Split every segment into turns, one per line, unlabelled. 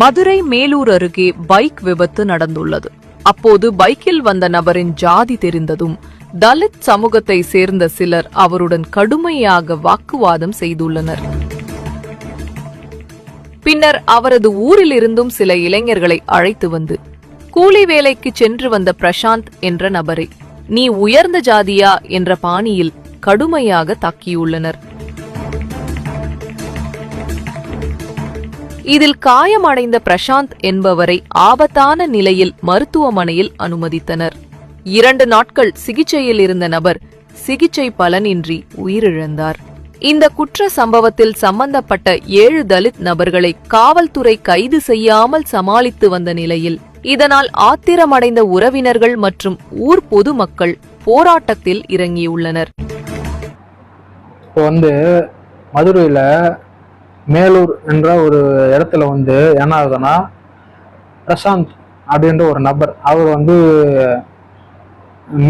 மதுரை மேலூர் அருகே பைக் விபத்து நடந்துள்ளது. அப்போது பைக்கில் வந்த நபரின் ஜாதி தெரிந்ததும் தலித் சமூகத்தை சேர்ந்த சிலர் அவருடன் கடுமையாக வாக்குவாதம் செய்துள்ளனர். பின்னர் அவரது ஊரிலிருந்தும் சில இளைஞர்களை அழைத்து வந்து கூலி வேலைக்கு சென்று வந்த பிரசாந்த் என்ற நபரை நீ உயர்ந்த ஜாதியா என்ற பாணியில் கடுமையாக தாக்கியுள்ளனர். இதில் காயமடைந்த பிரசாந்த் என்பவரை ஆபத்தான நிலையில் மருத்துவமனையில் அனுமதித்தனர். இரண்டு நாட்கள் சிகிச்சையில் இருந்த நபர் சிகிச்சை பலனின்றி உயிரிழந்தார். இந்த குற்ற சம்பவத்தில் சம்பந்தப்பட்ட ஏழு தலித் நபர்களை காவல்துறை கைது செய்யாமல் சமாளித்து வந்த நிலையில் இதனால் ஆத்திரமடைந்த உறவினர்கள் மற்றும் ஊர் பொதுமக்கள் போராட்டத்தில் இறங்கியுள்ளனர்.
இப்போ வந்து மதுரையில் மேலூர் என்ற ஒரு இடத்துல வந்து என்ன ஆகுதுன்னா பிரசாந்த் அப்படின்ற ஒரு நபர் அவர் வந்து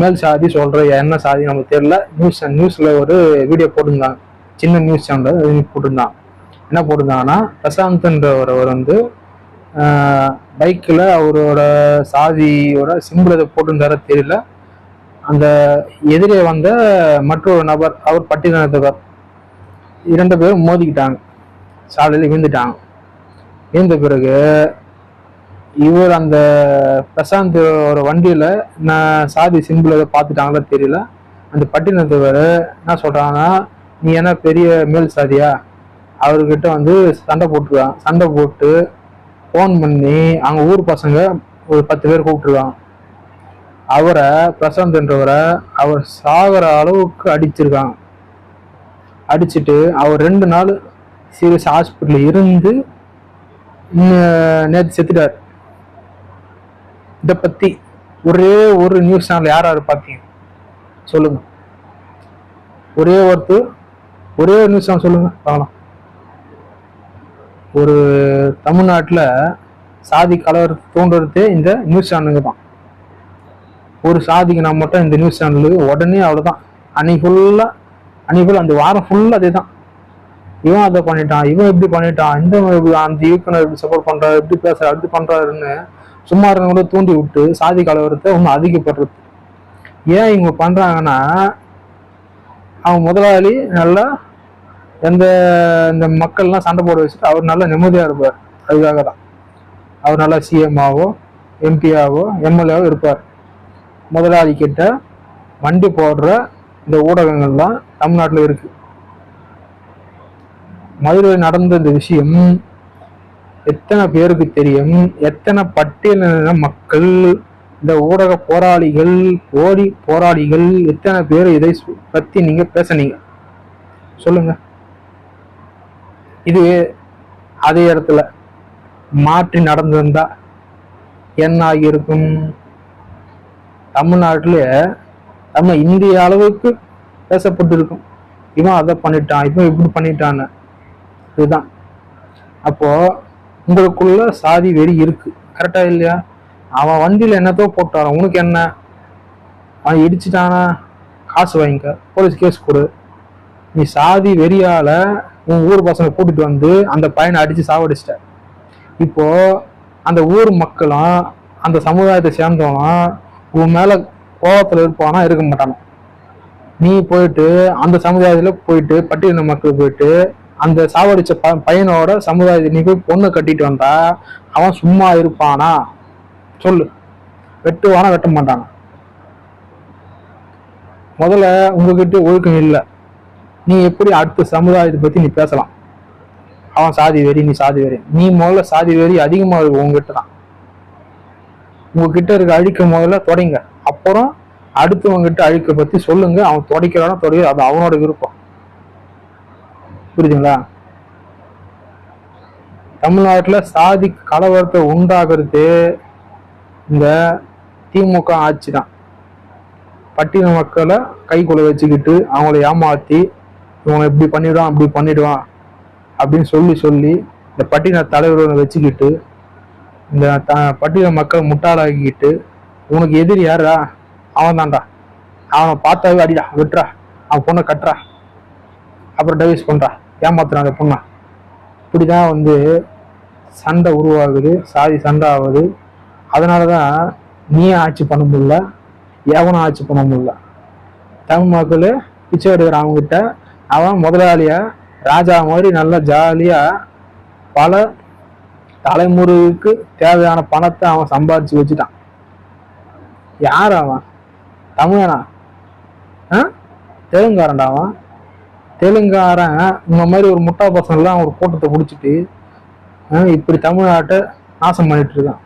மேல் சாதி சொல்ற என்ன சாதி நமக்கு தெரியல நியூஸ் நியூஸ்ல ஒரு வீடியோ போட்டிருந்தாங்க. சின்ன நியூஸ் சேனல் போட்டிருந்தான் என்ன போட்டிருந்தாங்கன்னா பிரசாந்த்ன்ற ஒருவர் வந்து பைக்கில் அவரோட சாதியோட சிம்பிள் எதை போட்டிருந்தார தெரியல. அந்த எதிரே வந்த மற்றொரு நபர் அவர் பட்டியலினத்தவர் இரண்டு பேரும் மோதிக்கிட்டாங்க. சாலையில் விழுந்துட்டாங்க விழுந்த பிறகு இவர் அந்த பிரசாந்த் ஒரு வண்டியில் நான் சாதி சிம்பிள் எதை பார்த்துட்டாங்களோ தெரியல. அந்த பட்டினத்தவர் என்ன சொல்கிறாங்கன்னா நீ என்ன பெரிய மேல் சாதியா? அவர்கிட்ட வந்து சண்டை போட்டுருக்காங்க சண்டை போட்டு ஃபோன் பண்ணி அவங்க ஊர் பசங்க ஒரு பத்து பேர் கூப்பிட்டுருக்காங்க. அவரை பிரசாந்த்ன்றவரை அவர் சாகிற அளவுக்கு அடிச்சிருக்காங்க அடிச்சுட்டு அவர் ரெண்டு நாள் சீரியஸ் ஹாஸ்பிட்டலில் இருந்து நேற்று செத்துட்டார். இதை பற்றி ஒரே ஒரு நியூஸ் சேனல் யார் யார் பார்த்தீங்க சொல்லுங்க. ஒரே ஒருத்தர் ஒரே ஒரு நியூஸ் சேனல் சொல்லுங்க பார்க்கலாம். ஒரு தமிழ்நாட்டில் சாதி கலவர் தோன்றுறதே இந்த நியூஸ் சேனலுங்க தான். ஒரு சாதிக்கு நான் மட்டும் இந்த நியூஸ் சேனலு உடனே அவ்வளோதான் அன்னைக்கு ஃபுல்லாக அன்னைக்கு ஃபுல்லாக அந்த வாரம் ஃபுல்லாக அதே தான் இவன் அதை பண்ணிட்டான் இவன் இப்படி பண்ணிட்டான் இந்த அந்த இயக்குனர் இப்படி சப்போர்ட் பண்றாரு இப்படி பேசுறாரு இப்படி பண்றாருன்னு சும்மா இருந்தவங்க தூண்டி விட்டு சாதி கலவரத்தை இன்னும் அதிகப்படுறது. ஏன் இவங்க பண்றாங்கன்னா அவன் முதலாளி நல்லா எந்த இந்த மக்கள்லாம் சண்டை போட வச்சுட்டு அவர் நல்லா நிம்மதியா இருப்பார். அதுக்காக தான். அவர் நல்லா சிஎம்ஆவோ எம்பியாவோ எம்எல்ஏவோ இருப்பார். முதலாளி கிட்ட வண்டி போடுற இந்த ஊடகங்கள்லாம் தமிழ்நாட்டில் இருக்குது மதுரை நடந்த இந்த விஷயம் எத்தனை பேருக்கு தெரியும்? எத்தனை பட்டியலின மக்கள் இந்த ஊடக போராளிகள் போடி போராளிகள் எத்தனை பேர் இதை பத்தி நீங்க பேசுனீங்க? சொல்லுங்க. இது அதே இடத்துல மாற்றி நடந்திருந்தா என்ன ஆகியிருக்கும்? தமிழ்நாட்டில் நம்ம இந்திய அளவுக்கு பேசப்பட்டிருக்கும். இவன் அதை பண்ணிட்டான் இவன் இப்படி பண்ணிட்டான்னு. இதுதான். அப்போ உங்களுக்குள்ள சாதி வெறி இருக்கு. கரெக்டா இல்லையா? அவன் வண்டியில என்னத்தோ போட்டாரான் உனக்கு என்ன? அவன் இடிச்சிட்டானா? காசு வாங்கிக்க. போலீஸ் கேஸ் கொடு. நீ சாதி வெறியால உன் ஊர் பசங்க கூட்டிட்டு வந்து அந்த பையனை அடிச்சு சாவடிச்சிட்ட. இப்போ அந்த ஊர் மக்களும் அந்த சமுதாயத்தை சேர்ந்தவனும் உன் மேல கோபத்தில் இருப்பானா? இருக்க மாட்டானா நீ போயிட்டு அந்த சமுதாயத்தில் போயிட்டு பட்டியலின மக்கள் போயிட்டு அந்த சாவடிச்ச ப பையனோட சமுதாயத்தை நீ போய் பொண்ணை கட்டிட்டு வந்தா அவன் சும்மா இருப்பானா? சொல்லு. வெட்டுவானா வெட்ட மாட்டானா? முதல்ல உங்ககிட்ட ஒழுக்கம் இல்லை. நீ எப்படி அடுத்த சமுதாயத்தை பத்தி நீ பேசலாம்? அவன் சாதி வெறி நீ சாதி வெறி. நீ முதல்ல சாதி வெறி அதிகமா இருக்கும் உங்ககிட்ட தான். உங்ககிட்ட இருக்க அழிக்க முதல்ல தொடங்க. அப்புறம் அடுத்தவங்கிட்ட அழிக்க பத்தி சொல்லுங்க. அவன் தொடக்கிறானா தொடங்க அது அவனோட விருப்பம். புரியுதுங்களா? தமிழ்நாட்டுல சாதி கலவரத்தை உண்டாகிறது இந்த திமுக ஆட்சி தான் பட்டின மக்களை கைக்குள்ள வச்சுக்கிட்டு அவங்கள ஏமாத்தி இவங்க இப்படி பண்ணிடுவான் அப்படி பண்ணிடுவான் அப்படின்னு சொல்லி சொல்லி இந்த பட்டின தலைவர்களை வச்சுக்கிட்டு இந்த த பட்டின மக்களை முட்டாளாக்கிக்கிட்டு உனக்கு எதிரி யாரா அவன் தான்டா அவனை பார்த்தாவே அடிடா விட்டுறா. அவன் பொண்ணை கட்டுறா. அப்புறம் டைவர்ஸ் பண்ணுறா ஏமாத்துறான் அந்த பொண்ணை. இப்படிதான் வந்து சண்டை உருவாகுது. சாதி சண்டை ஆகுது. அதனால தான் நீ ஆட்சி பண்ண முடியல. எவனும் ஆட்சி பண்ண முடியல. தமிழ் மக்கள் பிச்சை எடுக்கிறவங்கிட்ட அவன் முதலாளியா? ராஜா மாதிரி நல்லா ஜாலியா பல தலைமுறைக்கு தேவையான பணத்தை அவன் சம்பாதிச்சு வச்சுட்டான். யார் அவன்? தமிழனா? ஆ? தெலுங்காரன்டா அவன். தெலுங்காரன் இந்த மாதிரி ஒரு முட்டா பசங்கள்லாம் ஒரு கூட்டத்தை பிடிச்சிட்டு இப்படி தமிழ்நாட்டை நாசம் பண்ணிட்டு இருக்கான்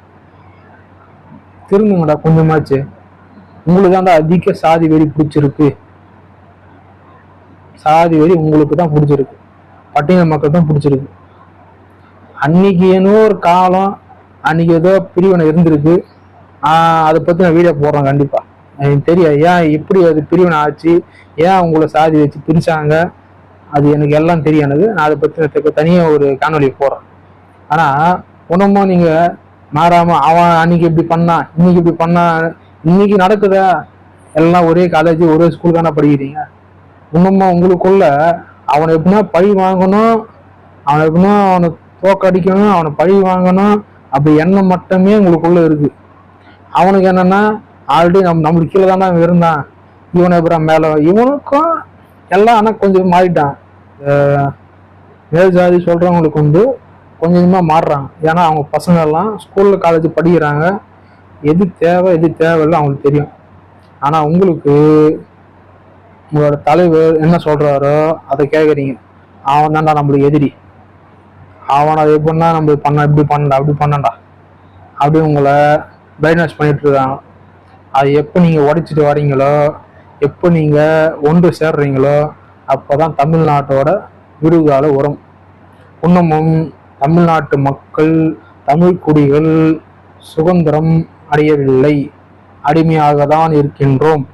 திரும்புங்கடா கொஞ்சமாச்சு. உங்களுக்கு தான் அதிக சாதி வெறி பிடிச்சிருக்கு. சாதி வெறி உங்களுக்கு தான் பிடிச்சிருக்கு. பட்டியல் மக்கள் தான் பிடிச்சிருக்கு. அன்னைக்கு ஏனோ ஒரு காலம் அன்னைக்கு ஏதோ பிரிவினை இருந்திருக்கு. அதை பத்தி நான் வீடியோ போடுறேன் கண்டிப்பா. எனக்கு தெரியாது. ஏன் எப்படி அது பிரிவினை ஆச்சு? ஏன் உங்களை சாதி வச்சு பிரிச்சாங்க? அது எனக்கு எல்லாம் தெரியும் எனக்கு நான் அதை பற்றி தனியாக ஒரு காணொலி போடுறேன். ஆனால் ஒன்றுமோ நீங்கள் மாறாமல் அவன் அன்னைக்கு இப்படி பண்ணான் இன்னைக்கு இப்படி பண்ணான் இன்னைக்கு நடக்குதா? எல்லாம் ஒரே காலேஜ் ஒரே ஸ்கூல் தானே படிக்கிறீங்க? இன்னுமா உங்களுக்குள்ள அவனை எப்படின்னா பழி வாங்கணும் அவனை எப்படின்னா அவனை தோக்கடிக்கணும் அவனை பழி வாங்கணும் அப்படி எண்ணம் மட்டுமே உங்களுக்குள்ள இருக்கு. அவனுக்கு என்னன்னா ஆல்ரெடி நம் நம்மளுக்கு கீழே தானே அவன் இருந்தான். இவனை அப்புறம் மேலே இவனுக்கும் எல்லாம் ஆனால் கொஞ்சம் மாறிட்டான். மேல் ஜாதி சொல்கிறவங்களுக்கு வந்து கொஞ்சம் கொஞ்சமாக மாறுறாங்க. ஏன்னா அவங்க பசங்க எல்லாம் காலேஜ் படிக்கிறாங்க. எது தேவை எது தேவையில்லை அவங்களுக்கு தெரியும். ஆனால் உங்களுக்கு உங்களோட தலைவர் என்ன சொல்கிறாரோ அதை கேட்குறீங்க அவன் தான்டா நம்மளுக்கு எதிரி. அவன் அதை எப்படின்னா நம்ம பண்ண இப்படி பண்ணடா அப்படி பண்ணடா அப்படி உங்களை பிரைன் வாஷ் பண்ணிட்டு இருக்காங்க. அது எப்போ நீங்கள் உடைச்சிட்டு வரீங்களோ எப்போ நீங்கள் ஒன்று சேர்றீங்களோ அப்போ தான் தமிழ்நாட்டோட விடுகால உரம். இன்னமும் தமிழ்நாட்டு மக்கள் தமிழ் குடிகள் சுதந்திரம் அடையவில்லை. அடிமையாக தான் இருக்கின்றோம்.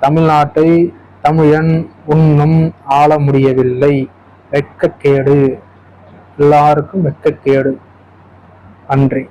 தமிழ்நாட்டை தமிழன் உன்னும் ஆள முடியவில்லை. வெட்கக்கேடு. எல்லாருக்கும் வெட்கக்கேடு. நன்றி.